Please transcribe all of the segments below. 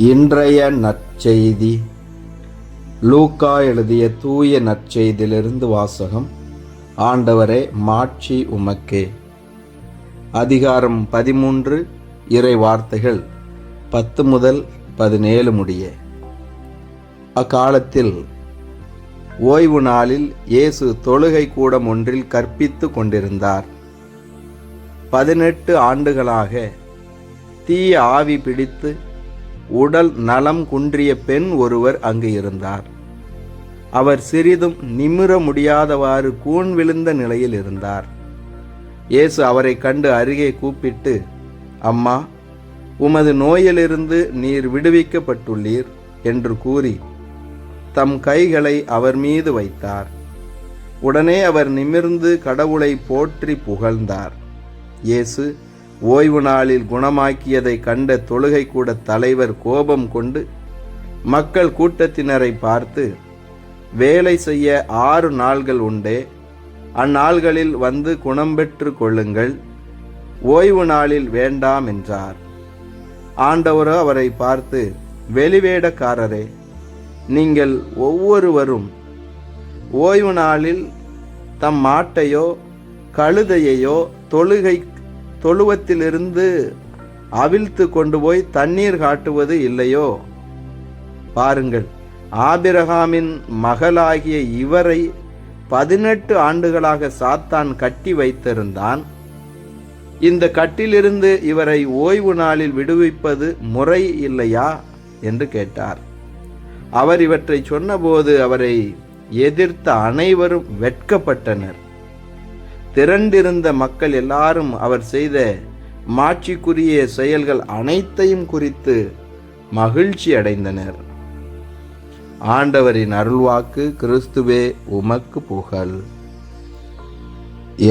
இன்றைய நற்செய்தி. லூக்கா எழுதிய தூய நற்செய்தியிலிருந்து வாசகம். ஆண்டவரே மாட்சி உமக்கே. அதிகாரம் பதிமூன்று இறை வார்த்தைகள் பத்து முதல் பதினேழு முடிய. அக்காலத்தில் ஓய்வு நாளில் இயேசு தொழுகை கூடம் ஒன்றில் கற்பித்து கொண்டிருந்தார். பதினெட்டு ஆண்டுகளாக தீய ஆவி பிடித்து உடல் நலம் குன்றிய பெண் ஒருவர் அங்கு இருந்தார். அவர் சிறிதும் நிமிர முடியாதவாறு கூன் விழுந்த நிலையில் இருந்தார். இயேசு அவரை கண்டு அருகே கூப்பிட்டு அம்மா உமது நோயிலிருந்து நீர் விடுவிக்கப்பட்டுள்ளீர் என்று கூறி தம் கைகளை அவர் மீது வைத்தார். உடனே அவர் நிமிர்ந்து கடவுளை போற்றி புகழ்ந்தார். இயேசு ஓய்வு நாளில் குணமாக்கியதை கண்ட தொழுகை கூட தலைவர் கோபம் கொண்டு மக்கள் கூட்டத்தினரை பார்த்து வேலை செய்ய ஆறு நாள்கள் உண்டே. அந்நாள்களில் வந்து குணம் பெற்று கொள்ளுங்கள். ஓய்வு நாளில் வேண்டாம் என்றார். ஆண்டவரோ அவரை பார்த்து வெளிவேடக்காரரே நீங்கள் ஒவ்வொருவரும் ஓய்வு நாளில் தம் மாட்டையோ கழுதையையோ தொழுகை தொழுவத்திலிருந்து அவிழ்த்து கொண்டு போய் தண்ணீர் காட்டுவது இல்லையோ? பாருங்கள் ஆபிரகாமின் மகளாகிய இவரை பதினெட்டு ஆண்டுகளாக சாத்தான் கட்டி வைத்திருந்தான். இந்த கட்டிலிருந்து இவரை ஓய்வு நாளில் விடுவிப்பது முறை இல்லையா? என்று கேட்டார். அவர் இவற்றை சொன்னபோது அவரை எதிர்த்த அனைவரும் வெட்கப்பட்டனர். திரண்டிருந்த மக்கள் எல்லாரும் அவர் செய்த மாட்சிக்குரிய செயல்கள் அனைத்தையும் குறித்து மகிழ்ச்சி அடைந்தனர். ஆண்டவரின் அருள்வாக்கு கிறிஸ்துவே உமக்கு புகழ்.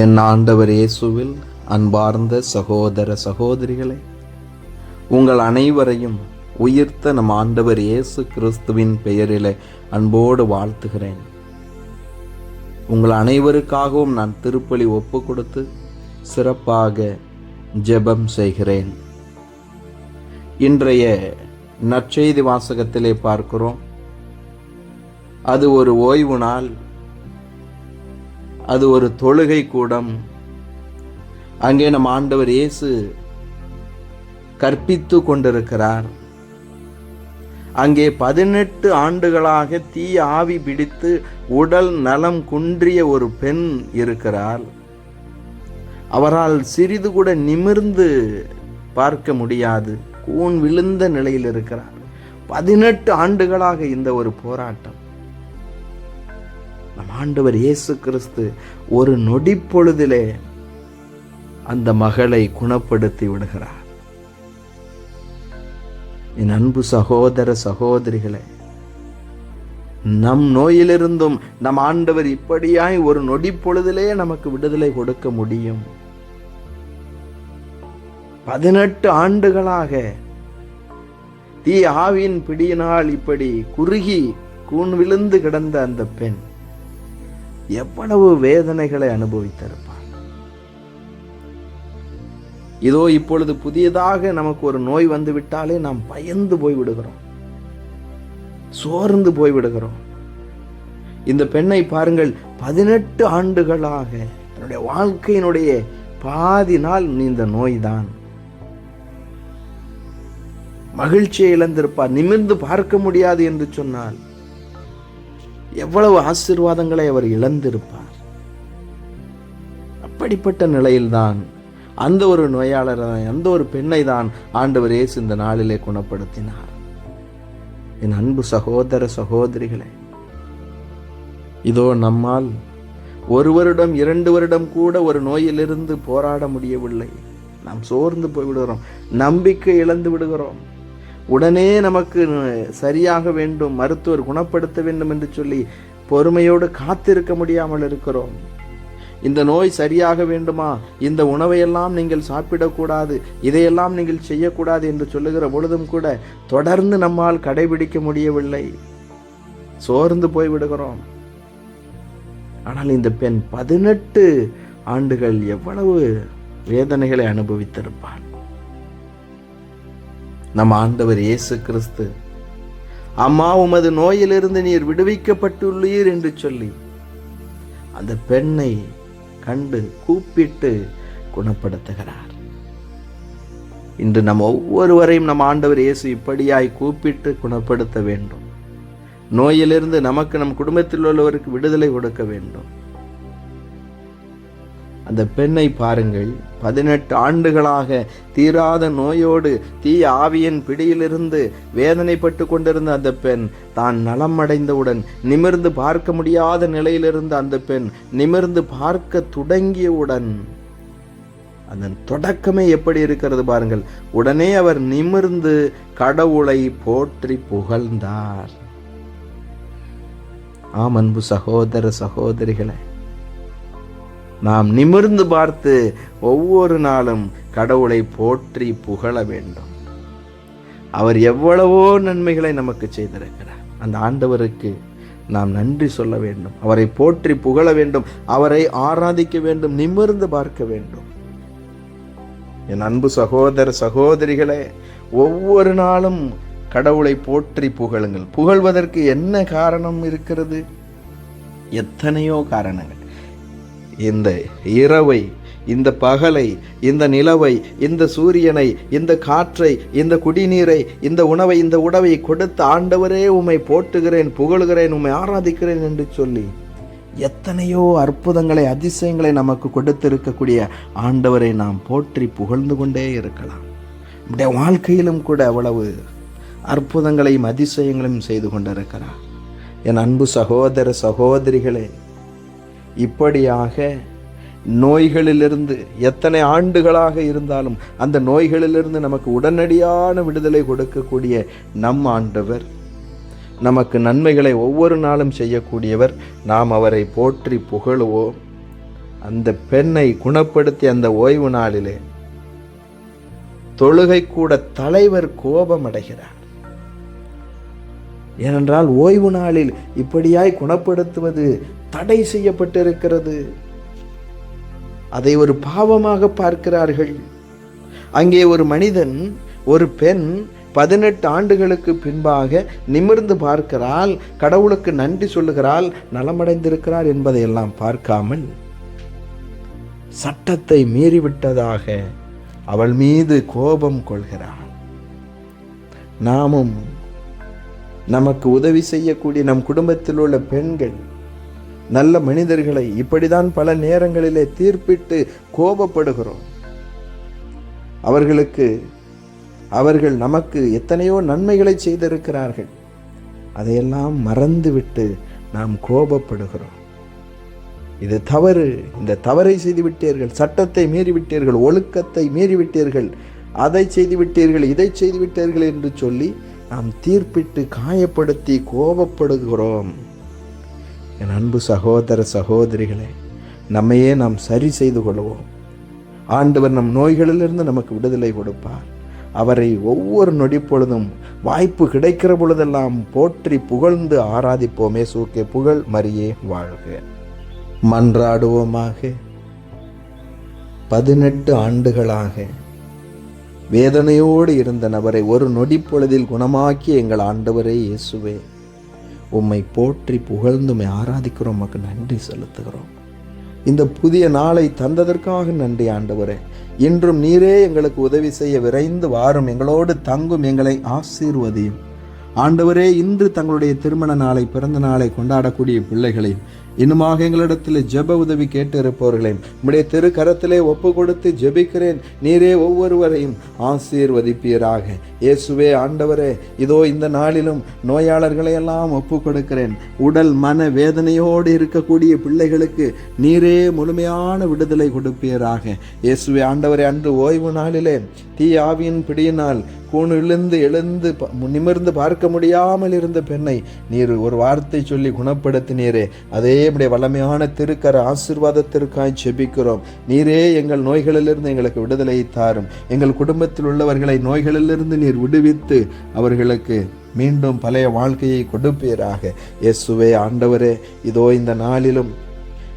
என் ஆண்டவர் இயேசுவில் அன்பார்ந்த சகோதர சகோதரிகளே உங்கள் அனைவரையும் உயிர்த்த நம் ஆண்டவர் இயேசு கிறிஸ்துவின் பெயரிலே அன்போடு வாழ்த்துகிறேன். உங்கள் அனைவருக்காகவும் நான் திருப்பலி ஒப்பு கொடுத்து சிறப்பாக ஜெபம் செய்கிறேன். இன்றைய நற்செய்தி வாசகத்திலே பார்க்கிறோம். அது ஒரு ஓய்வு நாள். அது ஒரு தொழுகை கூடம். அங்கே நம் ஆண்டவர் இயேசு கற்பித்து கொண்டிருக்கிறார். அங்கே பதினெட்டு ஆண்டுகளாக தீய ஆவி பிடித்து உடல் நலம் குன்றிய ஒரு பெண் இருக்கிறாள். அவரால் சிறிது கூட நிமிர்ந்து பார்க்க முடியாது. கூன் விழுந்த நிலையில் இருக்கிறார். பதினெட்டு ஆண்டுகளாக இந்த ஒரு போராட்டம். நம் ஆண்டவர் இயேசு கிறிஸ்து ஒரு நொடி பொழுதிலே அந்த மகளை குணப்படுத்தி விடுகிறார். என் அன்பு சகோதர சகோதரிகளே நம் நோயிலிருந்தும் நம் ஆண்டவர் இப்படியாய் ஒரு நொடி பொழுதிலே நமக்கு விடுதலை கொடுக்க முடியும். பதினெட்டு ஆண்டுகளாக தீ ஆவியின் பிடியினால் இப்படி குறுகி கூன் விழுந்து கிடந்த அந்த பெண் எவ்வளவு வேதனைகளை அனுபவித்திருப்பார் இதோ இப்பொழுது புதியதாக நமக்கு ஒரு நோய் வந்து விட்டாலே நாம் பயந்து போய் விடுகிறோம் சோர்ந்து போய் விடுகிறோம் இந்த பெண்ணை பாருங்கள் பதினெட்டு ஆண்டுகளாக தன்னுடைய வாழ்க்கையினுடைய பாதி நாள் இந்த நோய்தான். மகிழ்ச்சியை இழந்திருப்பார் நிமிர்ந்து பார்க்க முடியாது என்று சொன்னால் எவ்வளவு ஆசீர்வாதங்களை அவர் இழந்திருப்பார். அப்படிப்பட்ட நிலையில்தான் அந்த ஒரு நோயாளர் அந்த ஒரு பெண்ணை தான் ஆண்டவர் இயேசு இந்த நாளிலே குணப்படுத்தினார். என் அன்பு சகோதர சகோதரிகளே இதோ நம்மால் ஒரு வருடம் இரண்டு வருடம் கூட ஒரு நோயிலிருந்து போராட முடியவில்லை. நாம் சோர்ந்து போய் விடுகிறோம் நம்பிக்கை இழந்து விடுகிறோம். உடனே நமக்கு சரியாக வேண்டும் மருத்துவர் குணப்படுத்த வேண்டும் என்று சொல்லி பொறுமையோடு காத்திருக்க முடியாமல் இருக்கிறோம். இந்த நோய் சரியாக வேண்டுமா? இந்த உணவையெல்லாம் நீங்கள் சாப்பிடக்கூடாது இதையெல்லாம் நீங்கள் செய்யக்கூடாது என்று சொல்லுகிற பொழுதும் கூட தொடர்ந்து நம்மால் கடைபிடிக்க முடியவில்லை. சோர்ந்து போய் விடுகிறோம். ஆனால் இந்த பெண் பதினெட்டு ஆண்டுகள் எவ்வளவு வேதனைகளை அனுபவித்திருப்பாள். நம் ஆண்டவர் இயேசு கிறிஸ்து அம்மா உமது நோயிலிருந்து நீர் விடுவிக்கப்பட்டுள்ளீர் என்று சொல்லி அந்த பெண்ணை கண்டு கூப்பிட்டு குணப்படுத்துகிறார். இன்று நம் ஒவ்வொருவரையும் நம் ஆண்டவர் இயேசு இப்படியாய் கூப்பிட்டு குணப்படுத்த வேண்டும். நோயிலிருந்து நமக்கு நம் குடும்பத்தில் உள்ளவருக்கு விடுதலை கொடுக்க வேண்டும். அந்த பெண்ணை பாருங்கள். பதினெட்டு ஆண்டுகளாக தீராத நோயோடு தீய ஆவியின் பிடியிலிருந்து வேதனைப்பட்டு கொண்டிருந்த அந்த பெண் தான் நலம் அடைந்தவுடன் நிமிர்ந்து பார்க்க முடியாத நிலையிலிருந்த அந்த பெண் நிமிர்ந்து பார்க்க தொடங்கியவுடன் அதன் தொடக்கமே எப்படி இருக்கிறது பாருங்கள். உடனே அவர் நிமிர்ந்து கடவுளை போற்றி புகழ்ந்தார். ஆம் அன்பு சகோதர சகோதரிகளே நாம் நிமிர்ந்து பார்த்து ஒவ்வொரு நாளும் கடவுளை போற்றி புகழ வேண்டும். அவர் எவ்வளவோ நன்மைகளை நமக்கு செய்திருக்கிறார். அந்த ஆண்டவருக்கு நாம் நன்றி சொல்ல வேண்டும். அவரை போற்றி புகழ வேண்டும். அவரை ஆராதிக்க வேண்டும். நிமிர்ந்து பார்க்க வேண்டும். என் அன்பு சகோதர சகோதரிகளே ஒவ்வொரு நாளும் கடவுளை போற்றி புகழுங்கள். புகழ்வதற்கு என்ன காரணம் இருக்கிறது? எத்தனையோ காரணங்கள். இந்த இரவை இந்த பகலை இந்த நிலவை இந்த சூரியனை இந்த காற்றை இந்த குடிநீரை இந்த உணவை இந்த உணவை கொடுத்த ஆண்டவரே உம்மை போட்டுகிறேன் புகழுகிறேன் உம்மை ஆராதிக்கிறேன் என்று சொல்லி எத்தனையோ அற்புதங்களை அதிசயங்களை நமக்கு கொடுத்திருக்கக்கூடிய ஆண்டவரை நாம் போற்றி புகழ்ந்து கொண்டே இருக்கலாம். நம்முடைய வாழ்க்கையிலும் கூட அவ்வளவு அற்புதங்களையும் அதிசயங்களையும் செய்து கொண்டிருக்கிறார். என் அன்பு சகோதர சகோதரிகளே இப்படியாக நோய்களிலிருந்து எத்தனை ஆண்டுகளாக இருந்தாலும் அந்த நோய்களிலிருந்து நமக்கு உடனடியான விடுதலை கொடுக்கக்கூடிய நம் ஆண்டவர் நமக்கு நன்மைகளை ஒவ்வொரு நாளும் செய்யக்கூடியவர் நாம் அவரை போற்றி புகழுவோம். அந்த பெண்ணை குணப்படுத்தி அந்த ஓய்வு நாளிலே தொழுகை கூட தலைவர் கோபம் அடைகிறார் ஏனென்றால் ஓய்வு நாளில் இப்படியாய் குணப்படுத்துவது தடை செய்யப்பட்டிருக்கிறது. அதை ஒரு பாவமாக பார்க்கிறார்கள். அங்கே ஒரு மனிதன் ஒரு பெண் பதினெட்டு ஆண்டுகளுக்கு பின்பாக நிமிர்ந்து பார்க்கிறாள் கடவுளுக்கு நன்றி சொல்லுகிறாள் நலமடைந்திருக்கிறார் என்பதையெல்லாம் பார்க்காமல் சட்டத்தை மீறிவிட்டதாக அவள் மீது கோபம் கொள்கிறாள். நாமும் நமக்கு உதவி செய்யக்கூடிய நம் குடும்பத்தில் உள்ள பெண்கள் நல்ல மனிதர்களை இப்படிதான் பல நேரங்களிலே தீர்ப்பிட்டு கோபப்படுகிறோம். அவர்களுக்கு அவர்கள் நமக்கு எத்தனையோ நன்மைகளை செய்திருக்கிறார்கள். அதையெல்லாம் மறந்துவிட்டு நாம் கோபப்படுகிறோம். இது தவறு. இந்த தவறை செய்து விட்டீர்கள் சட்டத்தை மீறிவிட்டீர்கள். ஒழுக்கத்தை மீறிவிட்டீர்கள். அதை செய்து விட்டீர்கள் இதை செய்துவிட்டீர்கள் என்று சொல்லி நாம் தீர்ப்பிட்டு காயப்படுத்தி கோபப்படுகிறோம். என் அன்பு சகோதர சகோதரிகளே நம்மையே நாம் சரி செய்து கொள்வோம். ஆண்டவர் நம் நோய்களிலிருந்து நமக்கு விடுதலை கொடுப்பார். அவரை ஒவ்வொரு நொடி பொழுதும் வாய்ப்பு கிடைக்கிற பொழுதெல்லாம் போற்றி புகழ்ந்து ஆராதிப்போமே சூக்கே புகழ் மரியே வாழ்க. மன்றாடுவோமாக. பதினெட்டு ஆண்டுகளாக வேதனையோடு இருந்த நபரை ஒரு நொடி பொழுதில் குணமாக்கி எங்கள் ஆண்டவரே இயேசுவே. உம்மை போற்றி புகழ்ந்து உம்மை ஆராதிக்கிறோம் உமக்கு நன்றி செலுத்துகிறோம். இந்த புதிய நாளை தந்ததற்காக நன்றி ஆண்டவரே. இன்றும் நீரே எங்களுக்கு உதவி செய்ய விரைந்து வாரும். எங்களோடு தங்கும் எங்களை ஆசீர்வதியும். ஆண்டவரே இன்று தங்களுடைய திருமண நாளை பிறந்த நாளை கொண்டாடக்கூடிய பிள்ளைகளையும் இன்னுமாக எங்களிடத்தில் ஜெப உதவி கேட்டிருப்பவர்களே உம்முடைய திரு கரத்திலே ஒப்பு கொடுத்து ஜெபிக்கிறேன். நீரே ஒவ்வொருவரையும் ஆசீர்வதிப்பீராக. இயேசுவே ஆண்டவரே இதோ இந்த நாளிலும் நோயாளர்களை எல்லாம் ஒப்பு கொடுக்கிறேன் உடல் மன வேதனையோடு இருக்கக்கூடிய பிள்ளைகளுக்கு நீரே முழுமையான விடுதலை கொடுப்பீராக. இயேசுவே ஆண்டவரே அன்று ஓய்வு நாளிலே தீ ஆவியின் பிடியினால் கூணிலிருந்து எழுந்து ப- நிமிர்ந்து பார்க்க முடியாமல் இருந்த பெண்ணை நீர் ஒரு வார்த்தை சொல்லி குணப்படுத்தினீரே. அதே இப்படி வல்லமையான திருக்கர ஆசீர்வாதத்திற்காய் செபிக்கிறோம். நீரே எங்கள் நோய்களிலிருந்து எங்களுக்கு விடுதலை தாரும். எங்கள் குடும்பத்தில் உள்ளவர்களை நோய்களிலிருந்து நீர் விடுவித்து அவர்களுக்கு மீண்டும் பழைய வாழ்க்கையை கொடுப்பீராக. இயேசுவே ஆண்டவரே இதோ இந்த நாளிலும்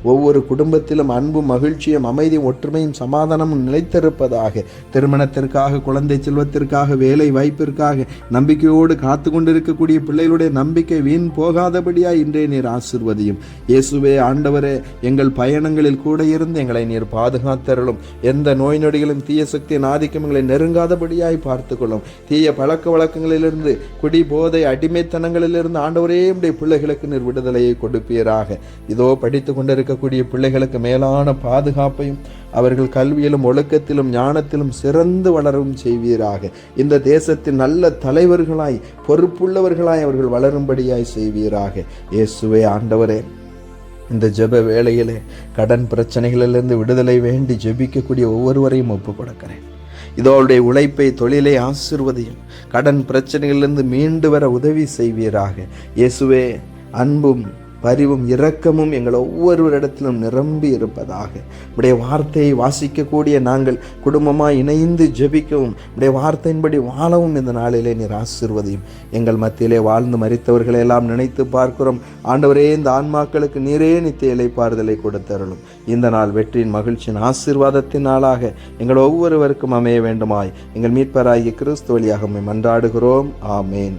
ஒவ்வொரு குடும்பத்திலும் அன்பும் மகிழ்ச்சியும் அமைதியும் ஒற்றுமையும் சமாதானமும் நிலைத்திருப்பதாக திருமணத்திற்காக குழந்தை செல்வத்திற்காக வேலை வாய்ப்பிற்காக நம்பிக்கையோடு காத்து கொண்டிருக்கக்கூடிய பிள்ளைகளுடைய நம்பிக்கை வீண் போகாதபடியாய் இன்றே நீர் ஆசிர்வதியும். இயேசுவே ஆண்டவரே எங்கள் பயணங்களில் கூட இருந்து எங்களை நீர் பாதுகாத்தருளும். எந்த நோய் நொடிகளும் தீய சக்தியின் ஆதிக்கம் எங்களை நெருங்காதபடியாய் பார்த்துக்கொள்ளும். தீய பழக்க வழக்கங்களிலிருந்து குடி போதை அடிமைத்தனங்களிலிருந்து ஆண்டவரே உடைய பிள்ளைகளுக்கு நீர் விடுதலையை கொடுப்பீராக. இதோ படித்து இருக்கக்கூடிய பிள்ளைகளுக்கு மேலான பாதுகாப்பையும் அவர்கள் கல்வியிலும் ஒழுக்கத்திலும் ஞானத்திலும் சிறந்து வளரவும் செய்வீராக. இந்த தேசத்தின் நல்ல தலைவர்களாய் பொறுப்புள்ளவர்களாய் அவர்கள் வளரும்படியாய் செய்வீராக. இயேசுவே ஆண்டவரே இந்த ஜெப வேளையிலே கடன் பிரச்சனைகளிலிருந்து விடுதலை வேண்டி ஜெபிக்கக்கூடிய ஒவ்வொருவரையும் ஒப்பு கொடுக்கிறேன் இதோ அவருடைய உழைப்பை தொழிலை ஆசிர்வதையும் கடன் பிரச்சனைகளிலிருந்து மீண்டு வர உதவி செய்வீராக. இயேசுவே அன்பும் பரிவும் இரக்கமும் எங்கள் ஒவ்வொருவரிடத்திலும் நிரம்பி இருப்பதாக. உடைய வார்த்தையை வாசிக்கக்கூடிய நாங்கள் குடும்பமாக இணைந்து ஜெபிக்கவும் உடைய வார்த்தையின்படி வாழவும் இந்த நாளிலே நீர் ஆசிர்வதையும். எங்கள் மத்தியிலே வாழ்ந்து மறித்தவர்களை எல்லாம் நினைத்து பார்க்கிறோம். ஆண்டவரே இந்த ஆன்மாக்களுக்கு நீரே நித்திய இலைப்பாறுதலை கொடுத்தருளும். இந்த நாள் வெற்றியின் மகிழ்ச்சியின் ஆசீர்வாதத்தின் நாளாக எங்கள் ஒவ்வொருவருக்கும் அமைய வேண்டுமாய். எங்கள் மீட்பராகிய கிறிஸ்து வழியாக மன்றாடுகிறோம். ஆமேன்.